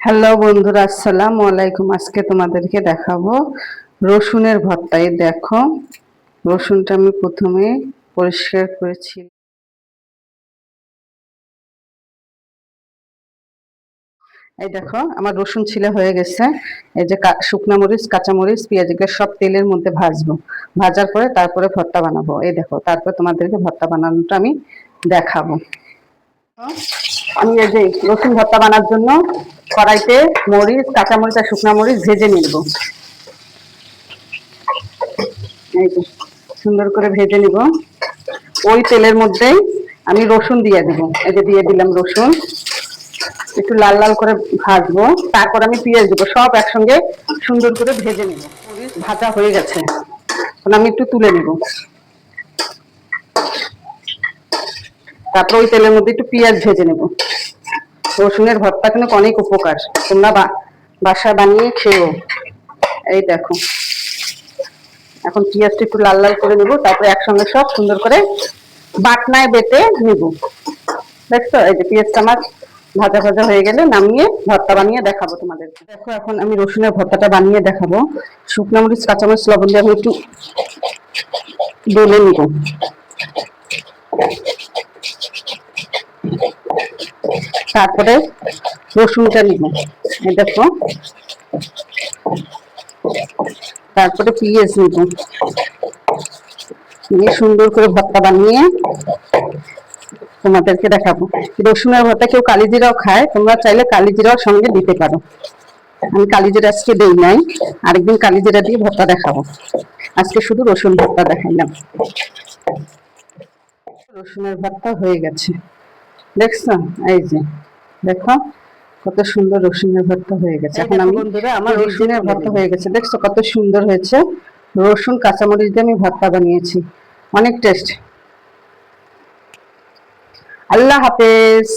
Hello বন্ধুরা, আসসালামু আলাইকুম। আজকে তোমাদেরকে দেখাবো রসুনের ভর্তা। এই দেখো, রসুনটা আমি প্রথমে পরিষ্কার করেছি। এই দেখো, আমার রসুন ছিলে হয়ে গেছে। এই যে শুকনা মরিচ, কাঁচা মরিচ পেঁয়াজ এগুলো সব তেলের মধ্যে ভাজবো। ভাজার পরে তারপরে ভর্তা বানাবো। এই দেখো, তারপরে তোমাদেরকে ভর্তা বানানোটা আমি দেখাবো। আমি এই যে রসুন ভর্তা বানার জন্য কড়াইতে মরিচ, কাঁচা মরিচ আর শুকনা মরিচ ভেজে নিব। সুন্দর করে ভেজে নিব। ওই তেলের মধ্যেই আমি রসুন দিয়ে দিব। এই যে দিয়ে দিলাম রসুন। একটু লাল লাল করে ভাজবো। তারপর আমি পেঁয়াজ দেবো। সব একসঙ্গে সুন্দর করে ভেজে নিব। মরিচ ভাজা হয়ে গেছে। এখন আমি একটু তুলে নিব। তারপর ওই তেলের মধ্যে একটু পেঁয়াজ ভেজে নেব। রসুনের ভর্তা কিন্তু অনেক উপকার। তোমরা বা- বাসায় বানিয়ে খেও এই দেখো। এখন পেঁয়াজটা একটু লাল লাল করে নেব, তারপরে একসঙ্গে সব সুন্দর করে বাটনায় বেটে নেব। দেখছ? এই যে পেঁয়াজটা আমার ভাজা ভাজা হয়ে গেলে নামিয়ে ভর্তা বানিয়ে দেখাবো তোমাদেরকে। দেখো, এখন আমি রসুনের ভর্তাটা বানিয়ে দেখাবো। শুকনো মরিচ, কাঁচামরিচ, লবণ দিয়ে আমি একটু বেলে নিব। তারপরে রসুনটা নিব। দেখো। তারপরে পেঁয়াজ নিব। নিয়ে সুন্দর করে ভর্তা বানিয়ে তোমাদেরকে দেখাবো। রসুনের ভর্তা কেউ কালিজিরাও খায়, তোমরা চাইলে কালিজিরাও সঙ্গে দিতে পারো। আমি কালিজিরা আজকে দেই নাই, আরেকদিন কালিজিরা দিয়ে ভর্তা দেখাবো। আজকে শুধু রসুন ভর্তা দেখাইলাম। রসুনের ভর্তা হয়ে গেছে। দেখছ? এই যে দেখো কত সুন্দর রসুনের ভর্তা হয়ে গেছে। এখন আমি বন্ধুরা আমার রসুনের ভর্তা হয়ে গেছে। দেখছ কত সুন্দর হয়েছে? রসুন কাঁচামরিচ দিয়ে আমি ভর্তা বানিয়েছি। অনেক টেস্ট আল্লাহ হাফেজ।